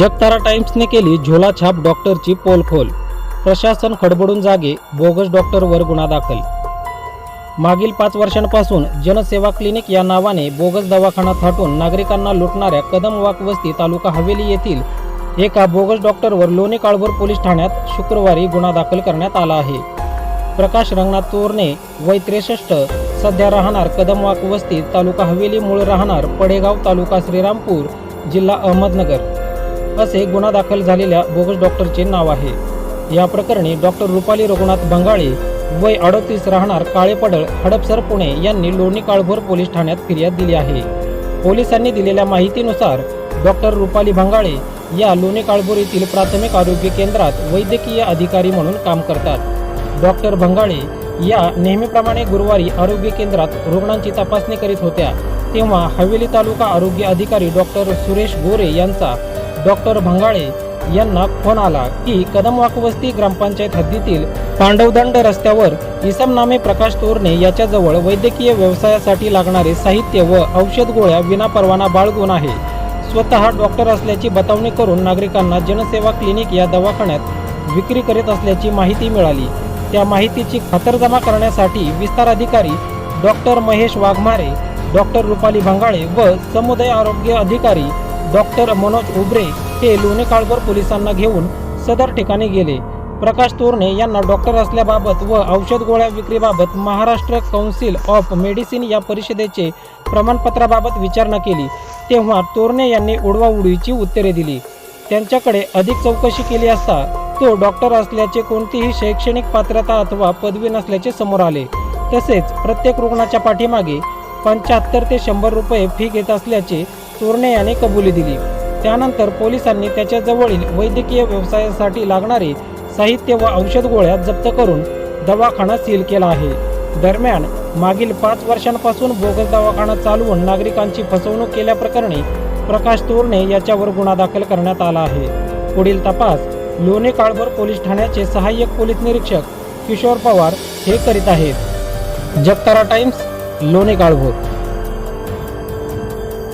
जगतारा टाइम्सने केली झोला छाप डॉक्टरची पोलखोल. प्रशासन खडबडून जागे बोगस डॉक्टरवर गुन्हा दाखल. मागील पाच वर्षांपासून जनसेवा क्लिनिक या नावाने बोगस दवाखाना थाटून नागरिकांना लुटणाऱ्या कदम वाकवस्ती तालुका हवेली येथील एका बोगस डॉक्टरवर लोणी काळभोर पोलीस ठाण्यात शुक्रवारी गुन्हा दाखल करण्यात आला आहे. प्रकाश रंगनाथ तोरणे वय त्रेसष्ट सध्या राहणार कदम वाकवस्ती तालुका हवेली मूळ राहणार पडेगाव तालुका श्रीरामपूर जिल्हा अहमदनगर. असे गुन्हा दाखल झालेल्या बोगस डॉक्टरचे नाव आहे. या प्रकरणी डॉक्टर रुपाली रघुनाथ बंगाळे वय अडतीस राहणार काळेपडळ हडपसर पुणे यांनी लोणी काळभोर पोलीस ठाण्यात फिर्याद दिली आहे. पोलिसांनी दिलेल्या माहितीनुसार डॉक्टर रुपाली भंगाळे या लोणी काळभोर येथील प्राथमिक आरोग्य केंद्रात वैद्यकीय अधिकारी म्हणून काम करतात. डॉक्टर भंगाळे या नेहमीप्रमाणे गुरुवारी आरोग्य केंद्रात रुग्णांची तपासणी करीत होत्या तेव्हा हवेली तालुका आरोग्य अधिकारी डॉक्टर सुरेश गोरे यांचा डॉक्टर भंगाळे यांना फोन आला की कदमवाक वस्ती ग्रामपंचायत हद्दीतील पांडवदंड रस्त्यावर इसम नामे प्रकाश तोरणे याच्याजवळ वैद्यकीय व्यवसायासाठी लागणारे साहित्य व औषध गोळ्या विनापरवाना बाळगून आहे. स्वतः डॉक्टर असल्याची बतावणी करून नागरिकांना जनसेवा क्लिनिक या दवाखान्यात विक्री करीत असल्याची माहिती मिळाली. त्या माहितीची खातरजमा करण्यासाठी विस्तार अधिकारी डॉक्टर महेश वाघमारे डॉक्टर रुपाली भंगाळे व समुदाय आरोग्य अधिकारी डॉक्टर मनोज उबरे हे लोणे काळभर पोलिसांना घेऊन सदर ठिकाणी गेले. प्रकाश तोरणे यांना डॉक्टर असल्याबाबत व औषध गोळ्या विक्रीबाबत महाराष्ट्र कौन्सिल ऑफ मेडिसिन या परिषदेचे प्रमाणपत्राबाबत विचारणा केली. तेव्हा तोरणे यांनी उडवाउडीची उत्तरे दिली. त्यांच्याकडे अधिक चौकशी केली असता तो डॉक्टर असल्याचे कोणतीही शैक्षणिक पात्रता अथवा पदवी नसल्याचे समोर आले. तसेच प्रत्येक रुग्णाच्या पाठीमागे पंच्याहत्तर ते शंभर रुपये फी घेत असल्याचे तोरणे याने कबुली दिली. त्यानंतर पोलिसांनी त्याच्याजवळील वैद्यकीय व्यवसायासाठी लागणारे साहित्य व औषध गोळ्या जप्त करून दवाखाना सील केला आहे. दरम्यान मागील पाच वर्षांपासून बोगस दवाखाना चालवून नागरिकांची फसवणूक केल्याप्रकरणी प्रकाश तोरणे याच्यावर गुन्हा दाखल करण्यात आला आहे. पुढील तपास लोणे काळभर पोलीस ठाण्याचे सहाय्यक पोलीस निरीक्षक किशोर पवार हे करीत आहेत. जगतारा टाइम्स लोणे काळभोर.